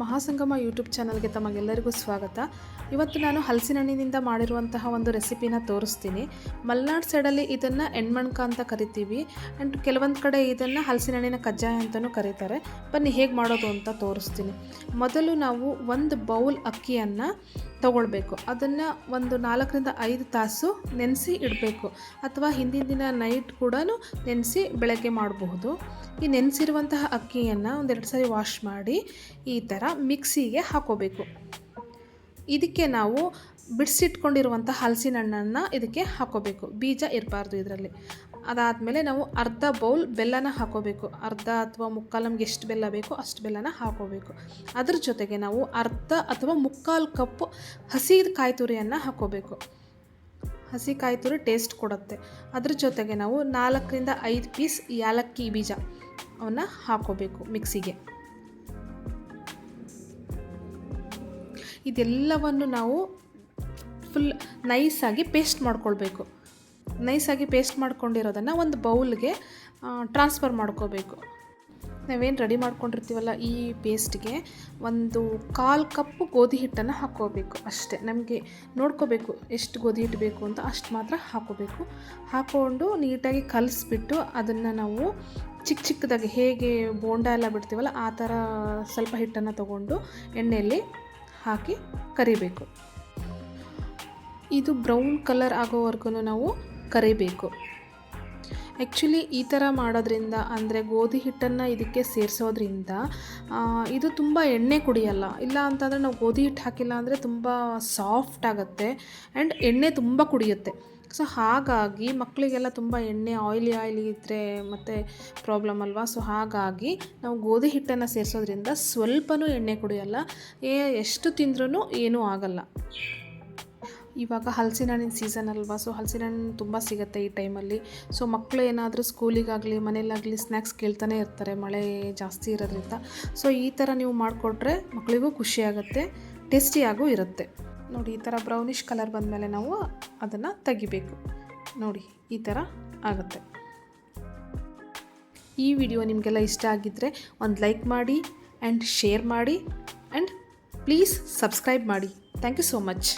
ಮಹಾಸಂಗಮ YouTube ಚಾನಲ್ಗೆ ತಮಗೆಲ್ಲರಿಗೂ ಸ್ವಾಗತ. ಇವತ್ತು ನಾನು ಹಲಸಿನ ಹಣ್ಣಿನಿಂದ ಮಾಡಿರುವಂತಹ ಒಂದು ರೆಸಿಪಿನ ತೋರಿಸ್ತೀನಿ. ಮಲೆನಾಡು ಸೈಡಲ್ಲಿ ಇದನ್ನು ಎಣ್ಮಣ್ಕ ಅಂತ ಕರಿತೀವಿ. ಆ್ಯಂಡ್ ಕೆಲವೊಂದು ಕಡೆ ಇದನ್ನು ಹಲಸಿನ ಹಣ್ಣಿನ ಕಜ್ಜಾಯ ಅಂತಲೂ ಕರೀತಾರೆ. ಬನ್ನಿ ಹೇಗೆ ಮಾಡೋದು ಅಂತ ತೋರಿಸ್ತೀನಿ. ಮೊದಲು ನಾವು ಒಂದು ಬೌಲ್ ಅಕ್ಕಿಯನ್ನು ತಗೊಳ್ಬೇಕು. ಅದನ್ನು ಒಂದು ನಾಲ್ಕರಿಂದ ಐದು ತಾಸು ನೆನೆಸಿ ಇಡಬೇಕು. ಅಥವಾ ಹಿಂದಿನ ದಿನ ನೈಟ್ ಕೂಡ ನೆನೆಸಿ ಬೆಳಗ್ಗೆ ಮಾಡಬಹುದು. ಈ ನೆನೆಸಿರುವಂತಹ ಅಕ್ಕಿಯನ್ನು ಒಂದೆರಡು ಸಾರಿ ವಾಶ್ ಮಾಡಿ ಈ ಥರ ಮಿಕ್ಸಿಗೆ ಹಾಕೋಬೇಕು. ಇದಕ್ಕೆ ನಾವು ಬಿಡಿಸಿಟ್ಕೊಂಡಿರುವಂಥ ಹಲಸಿನ ಹಣ್ಣನ್ನು ಇದಕ್ಕೆ ಹಾಕೋಬೇಕು. ಬೀಜ ಇರಬಾರ್ದು ಇದರಲ್ಲಿ. ಅದಾದಮೇಲೆ ನಾವು ಅರ್ಧ ಬೌಲ್ ಬೆಲ್ಲನ ಹಾಕೋಬೇಕು. ಅರ್ಧ ಅಥವಾ ಮುಕ್ಕಾಲು ನಮ್ಗೆ ಎಷ್ಟು ಬೆಲ್ಲ ಬೇಕೋ ಅಷ್ಟು ಬೆಲ್ಲನ ಹಾಕೋಬೇಕು. ಅದ್ರ ಜೊತೆಗೆ ನಾವು ಅರ್ಧ ಅಥವಾ ಮುಕ್ಕಾಲು ಕಪ್ಪು ಹಸಿ ಕಾಯಿ ತುರಿಯನ್ನು ಹಾಕೋಬೇಕು. ಹಸಿ ಕಾಯಿ ತುರಿ ಟೇಸ್ಟ್ ಕೊಡುತ್ತೆ. ಅದ್ರ ಜೊತೆಗೆ ನಾವು ನಾಲ್ಕರಿಂದ ಐದು ಪೀಸ್ ಏಲಕ್ಕಿ ಬೀಜ ಅವನ್ನ ಹಾಕೋಬೇಕು ಮಿಕ್ಸಿಗೆ. ಇದೆಲ್ಲವನ್ನು ನಾವು ಫುಲ್ ನೈಸಾಗಿ ಪೇಸ್ಟ್ ಮಾಡ್ಕೊಳ್ಬೇಕು. ನೈಸಾಗಿ ಪೇಸ್ಟ್ ಮಾಡ್ಕೊಂಡಿರೋದನ್ನು ಒಂದು ಬೌಲ್ಗೆ ಟ್ರಾನ್ಸ್ಫರ್ ಮಾಡ್ಕೋಬೇಕು. ನಾವೇನು ರೆಡಿ ಮಾಡ್ಕೊಂಡಿರ್ತೀವಲ್ಲ ಈ ಪೇಸ್ಟ್ಗೆ, ಒಂದು ಕಾಲು ಕಪ್ಪು ಗೋಧಿ ಹಿಟ್ಟನ್ನು ಹಾಕ್ಕೋಬೇಕು ಅಷ್ಟೇ. ನಮಗೆ ನೋಡ್ಕೋಬೇಕು ಎಷ್ಟು ಗೋಧಿ ಹಿಟ್ಟು ಬೇಕು ಅಂತ ಅಷ್ಟು ಮಾತ್ರ ಹಾಕೋಬೇಕು. ಹಾಕ್ಕೊಂಡು ನೀಟಾಗಿ ಕಲಿಸ್ಬಿಟ್ಟು ಅದನ್ನು ನಾವು ಚಿಕ್ಕ ಚಿಕ್ಕದಾಗಿ ಹೇಗೆ ಬೋಂಡ ಎಲ್ಲ ಬಿಡ್ತೀವಲ್ಲ ಆ ಥರ ಸ್ವಲ್ಪ ಹಿಟ್ಟನ್ನು ತೊಗೊಂಡು ಎಣ್ಣೆಯಲ್ಲಿ ಹಾಕಿ ಕರಿಬೇಕು. ಇದು ಬ್ರೌನ್ ಕಲರ್ ಆಗೋವರೆಗೂ ನಾವು ಕರಿಬೇಕು. ಆ್ಯಕ್ಚುಲಿ ಈ ಥರ ಮಾಡೋದ್ರಿಂದ, ಅಂದರೆ ಗೋಧಿ ಹಿಟ್ಟನ್ನು ಇದಕ್ಕೆ ಸೇರಿಸೋದ್ರಿಂದ ಇದು ತುಂಬ ಎಣ್ಣೆ ಕುಡಿಯಲ್ಲ. ಇಲ್ಲ ಅಂತಂದರೆ ನಾವು ಗೋಧಿ ಹಿಟ್ಟು ಹಾಕಿಲ್ಲ ಅಂದರೆ ತುಂಬ ಸಾಫ್ಟ್ ಆಗುತ್ತೆ ಆ್ಯಂಡ್ ಎಣ್ಣೆ ತುಂಬ ಕುಡಿಯುತ್ತೆ. ಸೊ ಹಾಗಾಗಿ ಮಕ್ಕಳಿಗೆಲ್ಲ ತುಂಬ ಎಣ್ಣೆ ಆಯಿಲಿ ಆಯಿಲಿ ಇದ್ದರೆ ಮತ್ತು ಪ್ರಾಬ್ಲಮ್ ಅಲ್ವಾ? ಸೊ ಹಾಗಾಗಿ ನಾವು ಗೋಧಿ ಹಿಟ್ಟನ್ನು ಸೇರಿಸೋದ್ರಿಂದ ಸ್ವಲ್ಪನೂ ಎಣ್ಣೆ ಕುಡಿಯಲ್ಲ. ಏ, ಎಷ್ಟು ತಿಂದ್ರೂ ಏನೂ ಆಗಲ್ಲ. ಇವಾಗ ಹಲಸಿನ ಹಣ್ಣಿನ ಸೀಸನ್ ಅಲ್ವಾ? ಸೊ ಹಲಸಿನ ಹಣ್ಣು ತುಂಬ ಸಿಗುತ್ತೆ ಈ ಟೈಮಲ್ಲಿ ಸೊ ಮಕ್ಕಳು ಏನಾದರೂ ಸ್ಕೂಲಿಗಾಗಲಿ ಮನೇಲಾಗಲಿ ಸ್ನ್ಯಾಕ್ಸ್ ಕೇಳ್ತಾನೆ ಇರ್ತಾರೆ, ಮಳೆ ಜಾಸ್ತಿ ಇರೋದ್ರಿಂದ. ಸೊ ಈ ಥರ ನೀವು ಮಾಡಿಕೊಟ್ರೆ ಮಕ್ಕಳಿಗೂ ಖುಷಿಯಾಗುತ್ತೆ ಟೇಸ್ಟಿಯಾಗೂ ಇರುತ್ತೆ. ನೋಡಿ, ಈ ಥರ ಬ್ರೌನಿಷ್ ಕಲರ್ ಬಂದಮೇಲೆ ನಾವು ಅದನ್ನು ತೆಗಿಬೇಕು. ನೋಡಿ, ಈ ಥರ ಆಗುತ್ತೆ. ಈ ವಿಡಿಯೋ ನಿಮಗೆಲ್ಲ ಇಷ್ಟ ಆಗಿದ್ದರೆ ಒಂದು ಲೈಕ್ ಮಾಡಿ ಆ್ಯಂಡ್ ಶೇರ್ ಮಾಡಿ ಆ್ಯಂಡ್ ಪ್ಲೀಸ್ ಸಬ್ಸ್ಕ್ರೈಬ್ ಮಾಡಿ. Thank you so much